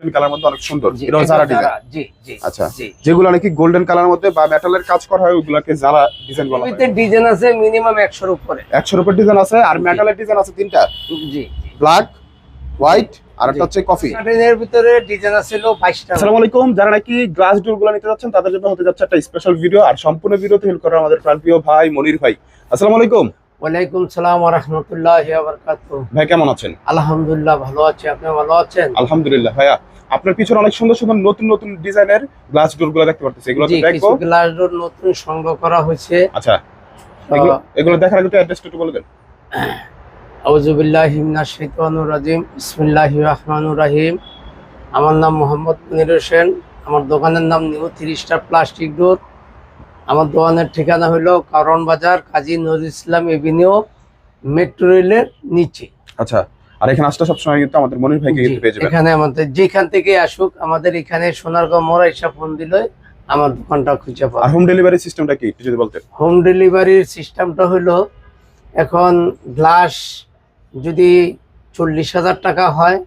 Golden colour মধ্যে অনেক সুন্দর। জি, ডিজাইন জি জি আচ্ছা। যেগুলো নাকি গোল্ডেন কালার মধ্যে বা মেটালের কাজ করা হয় ওগুলাকে যারা ডিজাইন বলা হয়। এতে ডিজাইন আছে মিনিমাম একশোর উপরে। একশোর উপর ডিজাইন আছে আর মেটালের ডিজাইন আছে তিনটা। জি ব্ল্যাক হোয়াইট আর একটা হচ্ছে কফি কাটিনের ভিতরে ডিজাইন আসসালামু আলাইকুম। যারা নাকি গ্লাস ডোরগুলো নিতে যাচ্ছেন তাদের জন্য হতে যাচ্ছে একটা স্পেশাল ভিডিও আর সম্পূর্ণ ভিডিওতে হেল্প করে আমাদের প্রাণপ্রিয় ভাই মনির ভাই। আসসালামু আলাইকুম। ওয়ালাইকুম সালাম রহমতুল্লাহ ভাই কেমন আছেন? আলহামদুলিল্লাহ ভালো আছি। আপনি ভালো আছেন? আলহামদুলিল্লাহ ভাইয়া। আপনার পিছনে অনেক সুন্দর সুন্দর নতুন নতুন ডিজাইনের গ্লাস ডোরগুলো দেখতে পারতেছি। এগুলো কিছু গ্লাস ডোর নতুন সংগ্রহ করা হয়েছে। আচ্ছা এগুলো দেখার আগে একটু অ্যাড্রেসটা একটু বলে দেন। আউজুবিল্লাহ হিমনা শৈতানুর রাজিম। বিসমিল্লাহ রহমানুর রাহিম। আমার নাম মোহাম্মদ মনির হোসেন। আমার দোকানের নাম new three star plastic door আমার দোকানের ঠিকানা হলো কারণ বাজার কাজী নজরুল ইসলাম এভিনিউ মেট্রো রেলের নিচে। আচ্ছা। আর এখানে আসতে সবসময় কিন্তু আমাদের মনির ভাইকে কিন্তু পেয়ে যাবেন। এখানে আমাদের যেখান থেকে আসুক আমাদের এখানে সোনারগাঁও এসে ফোন দিলে আমার দোকানটা খুঁজে আর হোম ডেলিভারি সিস্টেমটা কি একটু যদি বলতেন? হোম ডেলিভারির সিস্টেমটা হলো এখন গ্লাস যদি চল্লিশ হাজার টাকা হয়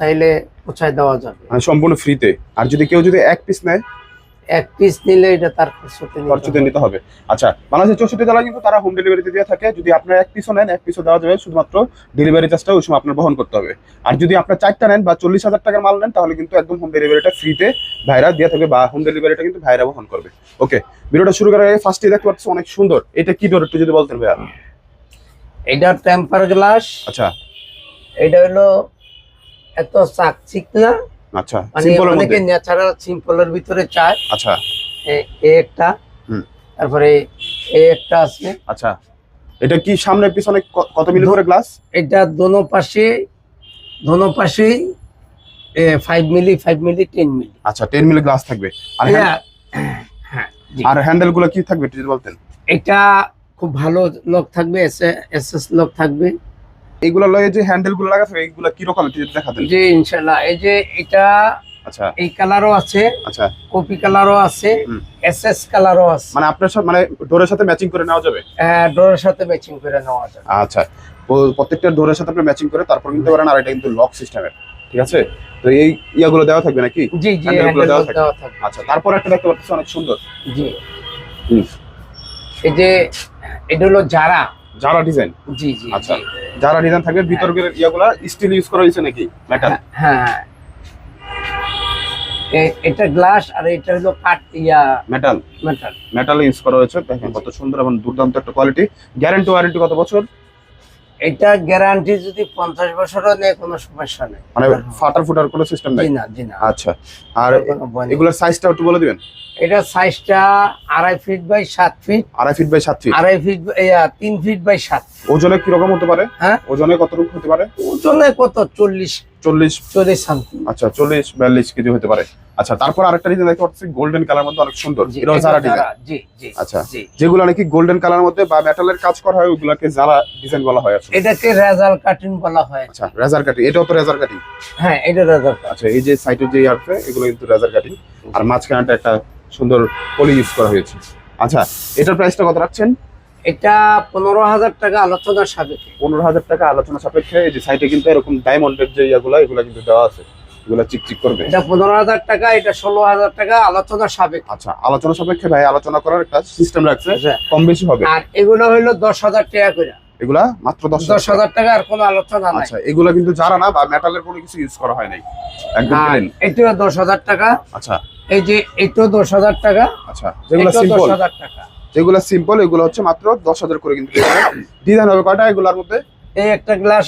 তাইলে পৌঁছায় দেওয়া যাবে। মানে সম্পূর্ণ ফ্রিতে আর যদি কেউ যদি এক পিস নেয় এক পিস নিলে এটা তার খরচতে নিতে হবে। নিতে হবে। আচ্ছা বাংলাদেশের চৌষট্টি জেলা কিন্তু তারা হোম ডেলিভারিতে দিয়ে থাকে। যদি আপনার এক পিসও নেন এক পিসও দেওয়া যাবে শুধুমাত্র ডেলিভারি চার্জটা ওই সময় আপনার বহন করতে হবে। আর যদি আপনার চারটা নেন বা চল্লিশ হাজার টাকার মাল নেন তাহলে কিন্তু একদম হোম ডেলিভারিটা ফ্রিতে ভাইরা দিয়ে থাকবে বা হোম ডেলিভারিটা কিন্তু ভাইরা বহন করবে। ওকে ভিডিওটা শুরু করার আগে ফার্স্টে দেখতে পাচ্ছি অনেক সুন্দর। এটা কি ডোর একটু যদি বলতেন ভাইয়া। এটা টেম্পার গ্লাস আচ্ছা। এটা হলো এত চাকচিক না আচ্ছা মানে সিম্পলের অনেকে ন্যাচারাল সিম্পলের ভিতরে চায়। আচ্ছা। এ- একটা হুম। তারপরে এ একটা আছে। আচ্ছা। এটা কি সামনে পিছনে কত মিলি করে গ্লাস এটা দোনো পাশে দোনো পাশেই ফাইভ মিলি মিলি টেন মিলি। আচ্ছা মিলি গ্লাস থাকবে। আর হ্যান্ড- হ্যাঁ আর হ্যান্ডেলগুলো কি থাকবে একটু বলতেন? এটা খুব ভালো লোক থাকবে লোক থাকবে। এইগুলো লয়ে যে হ্যান্ডেলগুলো লাগা থাকে এইগুলো কি রকম একটু যদি দেখাতেন যে ইনশাল্লাহ। এই যে এটা আচ্ছা। এই কালারও আছে আচ্ছা। কপি কালারও আছে হুম। এস এস কালারও আছে। মানে আপনার সাথে মানে ডোরের সাথে ম্যাচিং করে নেওয়া যাবে? হ্যাঁ ডোরের সাথে ম্যাচিং করে নেওয়া যাবে। আচ্ছা। প্রত্যেকটা ডোরের সাথে আপনি ম্যাচিং করে তারপর কিনতে পারেন আর এটা কিন্তু লক সিস্টেমের ঠিক আছে? তো এই ইয়াগুলো দেওয়া থাকবে নাকি? জি জি Handle গুলো হ্যান্ডেল দেওয়া থাকবে। আচ্ছা তারপর একটা দেখতে পাচ্ছি অনেক সুন্দর। জি। এই যে এটা হলো জারা। যারা ডিজাইন জি জি আচ্ছা। যারা ডিজাইন থাকবে ভিতরের ইয়াগুলা স্টিল ইউজ করা হয়েছে নাকি? মেটাল হ্যাঁ এ- এটা গ্লাস আর এটা হলো কাঠ ইয়া মেটাল মেটাল মেটাল ইউজ করা হয়েছে। দেখেন কত সুন্দর এবং দুর্দান্ত একটা কোয়ালিটি গ্যারান্টি ওয়ারেন্টি কত বছর? এটা গ্যারান্টি যদি পঞ্চাশ বছরও নেই কোনো সমস্যা নেই। মানে ফাটার ফুটার কোনো সিস্টেম নাই? জি না জি না। আচ্ছা। আর এগুলোর সাইজটা একটু বলে দিবেন? এটা সাইজটা আড়াই ফিট বাই সাত ফিট আড়াই ফিট বাই সাত ফিট আড়াই ফিট তিন ফিট বাই সাত ওজনে কীরকম হতে পারে? হ্যাঁ? ওজনে কতটুকু হতে পারে? ওজনে কত? চল্লিশ চল্লিশ চল্লিশ আচ্ছা চল্লিশ বিয়াল্লিশ কেজি হতে পারে। আচ্ছা তারপর আরেকটা ডিজাইন দেখতে পাচ্ছি গোল্ডেন কালার মধ্যে অনেক সুন্দর। এটাও যারা ডিজাইন জি জি আচ্ছা। যেগুলো নাকি গোল্ডেন কালার মধ্যে বা মেটালের কাজ করা হয় ওগুলাকে যারা ডিজাইন বলা হয় আসলে। এটাকে রেজাল কাটিং বলা হয়। আচ্ছা রেজার কাটি এটাও তো রেজার কাটি হ্যাঁ এটা রেজাল আচ্ছা এই যে সাইডের যে আছে এগুলো কিন্তু রেজার কাটি আর মাঝখানটা একটা সুন্দর পলি ইউজ করা হয়েছে। আচ্ছা এটার প্রাইসটা কত রাখছেন? এটা পনেরো হাজার টাকা আলোচনা সাপেক্ষে। পনেরো হাজার টাকা আলোচনা সাপেক্ষে এই যে সাইডে কিন্তু এরকম ডায়মন্ডের যে ইয়াগুলো এগুলো কিন্তু দেওয়া আছে। এগুলো চিকচিক করবে। এটা পনেরো হাজার টাকা এটা ষোলো হাজার টাকা আলোচনা সাপেক্ষে। আচ্ছা আলোচনা সাপেক্ষে ভাই আলোচনা করার একটা সিস্টেম রাখছে কম বেশি হবে। আর এগুলো হইল দশ হাজার টাকা করে। এগুলা মাত্র দশ দশ হাজার টাকা আর কোনো আলোচনা নাই। আচ্ছা এগুলা কিন্তু যারা না বা মেটালের কোনো কিছু ইউজ করা হয় নাই। একদম দশ হাজার টাকা। আচ্ছা। এই যে এটাও দশ হাজার টাকা। আচ্ছা যেগুলো দশ হাজার টাকা। যেগুলো সিম্পল এগুলো হচ্ছে মাত্র দশ হাজার করে কিন্তু ডিজাইন হবে কয়টা? এগুলোর মধ্যে? এই একটা গ্লাস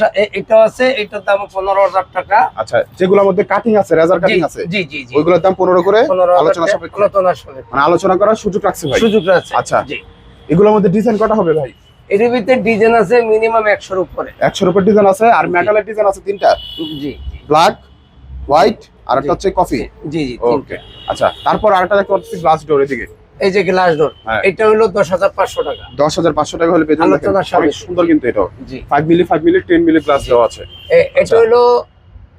আছে এটার দাম পনেরো হাজার টাকা। আচ্ছা যেগুলোর মধ্যে কাটিং আছে রেজার কাটিং আছে জি জি জি। ওইগুলোর দাম পনেরো করে আলোচনা টাকা সাপেক্ষে। আলোচনা সাপেক্ষে। মানে আলোচনা করার সুযোগ রাখছে ভাই। সুযোগ আছে আচ্ছা। এগুলোর মধ্যে ডিজাইন কটা হবে ভাই? এর ভিতরে ডিজাইন আছে মিনিমাম একশোর উপরে। একশোর উপর ডিজাইন আছে আর মেটালের ডিজাইন আছে তিনটা। জি ব্ল্যাক হোয়াইট আর একটা হচ্ছে কফি জি জি ওকে আচ্ছা তারপর আরেকটা দেখতে পাচ্ছি গ্লাস ডোর এদিকে। এই যে গ্লাস ডোর হ্যাঁ। এটা হলো দশ হাজার পাঁচশো টাকা। দশ হাজার পাঁচশো টাকা হলে। আলোচনা অনেক সুন্দর কিন্তু এটাও। জি। Five milli five milli ten milli glass দেওয়া আছে। এটা আচ্ছা। হলো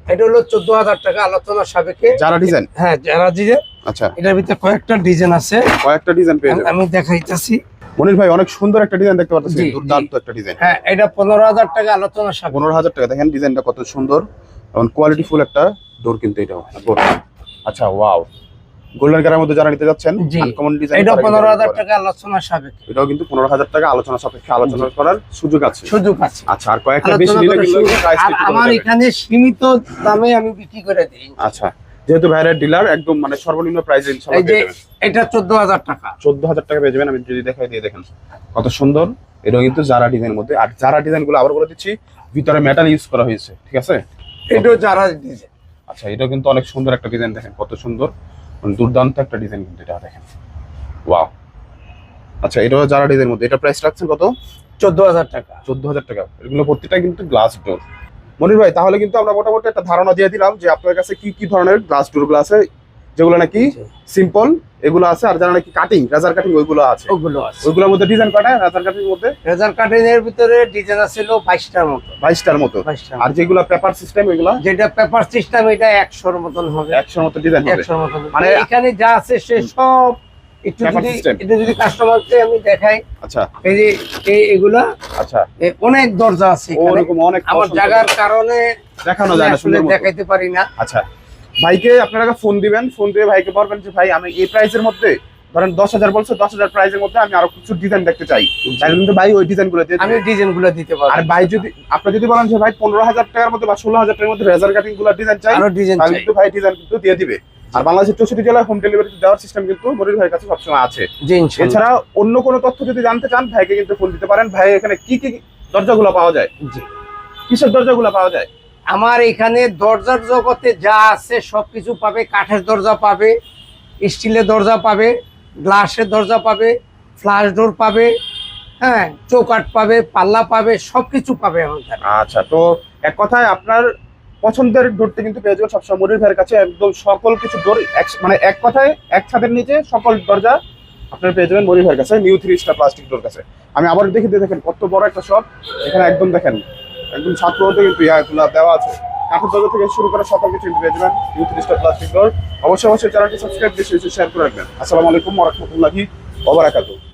এটা হলো চোদ্দ হাজার টাকা আলোচনা সাপেক্ষে। যারা ডিজাইন হ্যাঁ যারা ডিজাইন আচ্ছা। এটার ভিতরে কয়েকটা ডিজাইন আছে। কয়েকটা ডিজাইন পেয়ে আমি- যাবেন। আমি দেখাইতেছি। মনির ভাই অনেক সুন্দর একটা ডিজাইন দেখতে পাচ্ছি দুর্দান্ত একটা ডিজাইন হ্যাঁ এটা পনেরো হাজার টাকা আলোচনা সাপেক্ষে। পনেরো হাজার টাকা। দেখেন ডিজাইনটা কত সুন্দর এবং কোয়ালিটি ফুল একটা ডোর কিন্তু এটাও। আচ্ছা ওয়াও গোল্ডেন কালারের মধ্যে যারা নিতে যাচ্ছেন আনকমন ডিজাইন এটা টাকা আলোচনা সাপেক্ষে। এটাও কিন্তু টাকা আলোচনা সাপেক্ষে আলোচনা করার সুযোগ আছে। সুযোগ আছে। আচ্ছা আর কয়েকটা বেশি নিলে কিন্তু প্রাইস আমার এখানে সীমিত দামে আমি বিক্রি করে দিই। আচ্ছা যেহেতু ভাইয়ের ডিলার একদম মানে সর্বনিম্ন প্রাইসে এই ইনশাআল্লাহ পেয়ে যাবেন। এটা চোদ্দ হাজার টাকা। চোদ্দ হাজার টাকা পেয়ে যাবেন আমি যদি দেখাই দিয়ে দেখেন। কত সুন্দর। এটাও কিন্তু জারা ডিজাইনের মধ্যে। আর জারা ডিজাইনগুলো আবার বলে দিচ্ছি ভিতরে মেটাল ইউজ করা হয়েছে ঠিক আছে? এটাও যারা দিয়েছে আচ্ছা এটাও কিন্তু অনেক সুন্দর একটা ডিজাইন দেখেন কত সুন্দর। মানে দুর্দান্ত একটা ডিজাইন কিন্তু এটা দেখেন। ওয়াও আচ্ছা এটা যারা ডিজাইনের মধ্যে। এটা প্রাইস রাখছেন কত? চোদ্দ হাজার টাকা। চোদ্দ হাজার টাকা। এগুলো প্রত্যেকটা কিন্তু গ্লাস ডোর মনির ভাই তাহলে কিন্তু আমরা মোটামুটি একটা ধারণা দিয়ে দিলাম যে আপনার কাছে কি কি ধরনের গ্লাস ডোর গ্লাসে আছে। যেগুলো নাকি সিম্পল এগুলো আছে আর যারা নাকি কাটিং রেজার কাটিং ওইগুলো আছে। ওগুলো আছে। ওইগুলোর মধ্যে ডিজাইন কাটা রেজার কাটিং মধ্যে? রেজার কাটিং এর ভিতরে ডিজাইন আছে বাইশটার মতো। বাইশটার মতো। বাইশটার আর যেগুলো পেপার সিস্টেম এগুলো? যেটা পেপার সিস্টেম এটা একশোর মতন হবে। একশোর মতো ডিজাইন হবে। একশোর মতন মানে- মানে এখানে যা আছে সে সব একটু যদি এটা যদি কাস্টমারকে আমি দেখাই আচ্ছা। এই যে এই এগুলা আচ্ছা। অনেক দরজা আছে এখানে। অনেক আমার জায়গার কারণে দেখানো যায় না আসলে সুন্দর দেখাইতে পারি না। আচ্ছা। ভাইকে আপনারা ফোন দিবেন ফোন দিয়ে ভাইকে বলবেন যে ভাই আমি এই প্রাইসের মধ্যে ধরেন দশ হাজার বলছো দশ হাজার প্রাইসের মধ্যে আমি আরও কিছু ডিজাইন দেখতে চাই। তাহলে কিন্তু ভাই ওই ডিজাইনগুলো আমি ডিজাইনগুলো দিতে আর ভাই যদি আপনি যদি বলেন যে ভাই পনেরো হাজার টাকার মধ্যে বা ষোলো হাজার টাকার মধ্যে রেজার কাটিংগুলো ডিজাইন চাই ডিজাইন কিন্তু ভাই ডিজাইন কিন্তু দিয়ে দিবে। আর বাংলাদেশের চৌষট্টি জেলায় হোম ডেলিভারি দেওয়ার সিস্টেম কিন্তু মনির ভাইয়ের কাছে সবসময় আছে। এছাড়া অন্য কোনো তথ্য যদি জানতে চান ভাইকে কিন্তু ফোন দিতে পারেন। ভাই এখানে কি কি দরজাগুলো পাওয়া যায়? কিসের দরজাগুলো পাওয়া যায়? আমার এখানে দরজার জগতে যা আছে সব কিছু পাবে, কাঠের দরজা পাবে, স্টিলের দরজা পাবে, গ্লাসের দরজা পাবে, ফ্লাশ ডোর পাবে হ্যাঁ চৌকাট পাবে, পাল্লা পাবে সব কিছু পাবে এখানে। আচ্ছা তো এক কথায় আপনার পছন্দের ডোরটি কিন্তু পেয়ে যাবেন সবসময় মনির ভাইয়ের কাছে। একদম সকল কিছু ডোর মানে এক কথায় এক ছাদের নিচে সকল দরজা আপনার পেয়ে যাবেন মনির ভাইয়ের কাছে, new three star plastic door কাছে। আমি আবার দেখে দেখেন কত বড় একটা শপ। এখানে একদম দেখেন একদম ছাত্র হতে কিন্তু ইয়াগুলো দেওয়া আছে। কাঠের দরজা থেকে শুরু করে সকল কিছু কিন্তু পেয়ে যাবেন স্টার প্লাস্টিক ডোর অবশ্যই অবশ্যই চ্যানেলটি সাবস্ক্রাইব বেশি বেশি শেয়ার করে রাখবেন। আসসালামু আলাইকুম ওরহমতুল্লাহি ওবরাকাতুহ